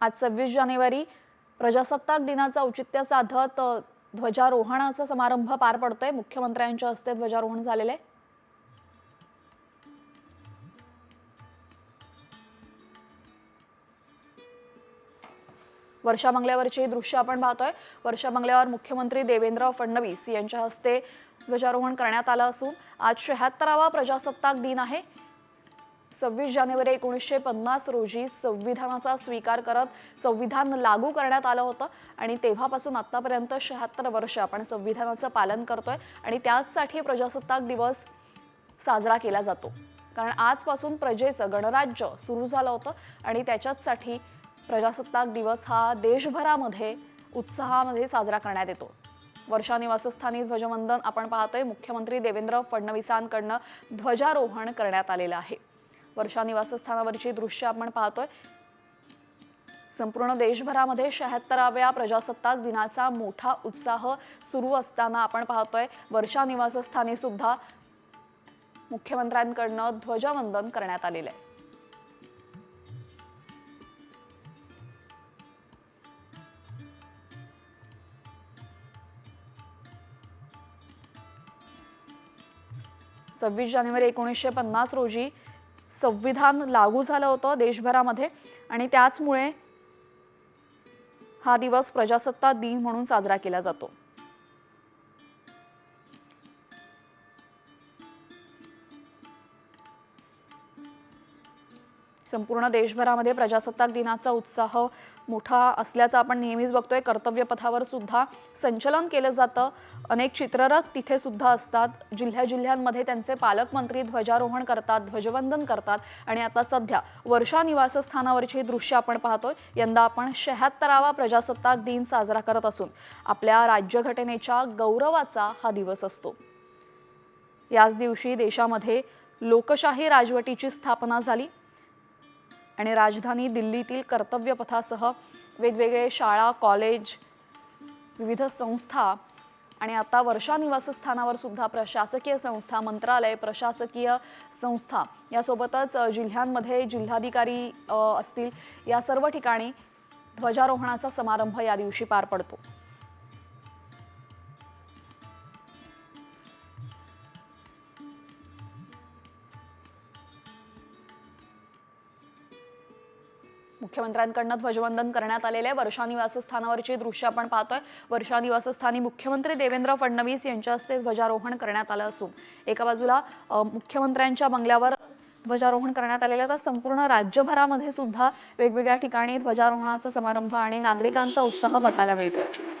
आज सव्वीस जानेवारी प्रजासत्ताक दिनाचं औचित्य साधत ध्वजारोहणाचा समारंभ पार पडतोय. मुख्यमंत्र्यांच्या हस्ते ध्वजारोहण झालेलं आहे. वर्षा बंगल्यावरची ही दृश्य आपण पाहतोय. वर्षा बंगल्यावर मुख्यमंत्री देवेंद्र फडणवीस यांच्या हस्ते ध्वजारोहण करण्यात आलं असून आज शहात्तरावा प्रजासत्ताक दिन आहे. सव्वीस जानेवारी एकोणीसशे पन्नास रोजी संविधानाचा स्वीकार करत संविधान लागू करण्यात आलं होतं. आणि तेव्हापासून आत्तापर्यंत शहात्तर वर्ष आपण संविधानाचं पालन करतोय आणि त्याचसाठी प्रजासत्ताक दिवस साजरा केला जातो. कारण आजपासून प्रजेचं गणराज्य सुरू झालं होतं आणि त्याच्याचसाठी प्रजासत्ताक दिवस हा देशभरामध्ये उत्साहामध्ये साजरा करण्यात येतो. वर्षा निवासस्थानी ध्वजवंदन आपण पाहतोय. मुख्यमंत्री देवेंद्र फडणवीसांकडनं ध्वजारोहण करण्यात आलेलं आहे. वर्षा निवासस्थानावरची दृश्य आपण पाहतोय. संपूर्ण देशभरामध्ये शहात्तराव्या प्रजासत्ताक दिनाचा मोठा उत्साह सुरू असताना आपण पाहतोय. वर्षा निवासस्थानी सुद्धा मुख्यमंत्र्यांकडनं ध्वजवंदन करण्यात आलेलं आहे. सव्वीस जानेवारी एकोणीसशे पन्नास रोजी संविधान लागू झालं होतं देशभरामध्ये आणि त्याचमुळे हा दिवस प्रजासत्ताक दिन म्हणून साजरा केला जातो. संपूर्ण देशभरामध्ये प्रजासत्ताक दिनाचा उत्साह मोठा असल्याचं आपण नेहमीच बघतोय. कर्तव्य पथावर सुद्धा संचलन केलं जातं. अनेक चित्ररथ तिथे सुद्धा असतात. जिल्ह्या जिल्ह्यांमध्ये त्यांचे पालकमंत्री ध्वजारोहण करतात ध्वजवंदन करतात आणि आता सध्या वर्षा निवासस्थानावरची दृश्य आपण पाहतोय. यंदा आपण शहात्तरावा प्रजासत्ताक दिन साजरा करत असून आपल्या राज्यघटनेच्या गौरवाचा हा दिवस असतो. याच दिवशी देशामध्ये लोकशाही राजवटीची स्थापना झाली. आणि राजधानी दिल्लीतील कर्तव्यपथासह वेगवेगळे शाळा कॉलेज विविध संस्था आणि आता वर्षा निवासस्थानावर सुद्धा प्रशासकीय संस्था मंत्रालय प्रशासकीय संस्था यासोबतच जिल्ह्यांमध्ये जिल्हाधिकारी असतील या सर्व ठिकाणी ध्वजारोहणाचा समारंभ या दिवशी पार पडतो. मुख्यमंत्र्यांकडनं ध्वजवंदन करण्यात आलेले आहे. वर्षा निवासस्थानावरची दृश्य आपण पाहतोय. वर्षा निवासस्थानी मुख्यमंत्री देवेंद्र फडणवीस यांच्या हस्ते ध्वजारोहण करण्यात आलं असून एका बाजूला मुख्यमंत्र्यांच्या बंगल्यावर ध्वजारोहण करण्यात आलेलं आहे. तर संपूर्ण राज्यभरामध्ये सुद्धा वेगवेगळ्या ठिकाणी ध्वजारोहणाचा समारंभ आणि नागरिकांचा उत्साह बघायला मिळतो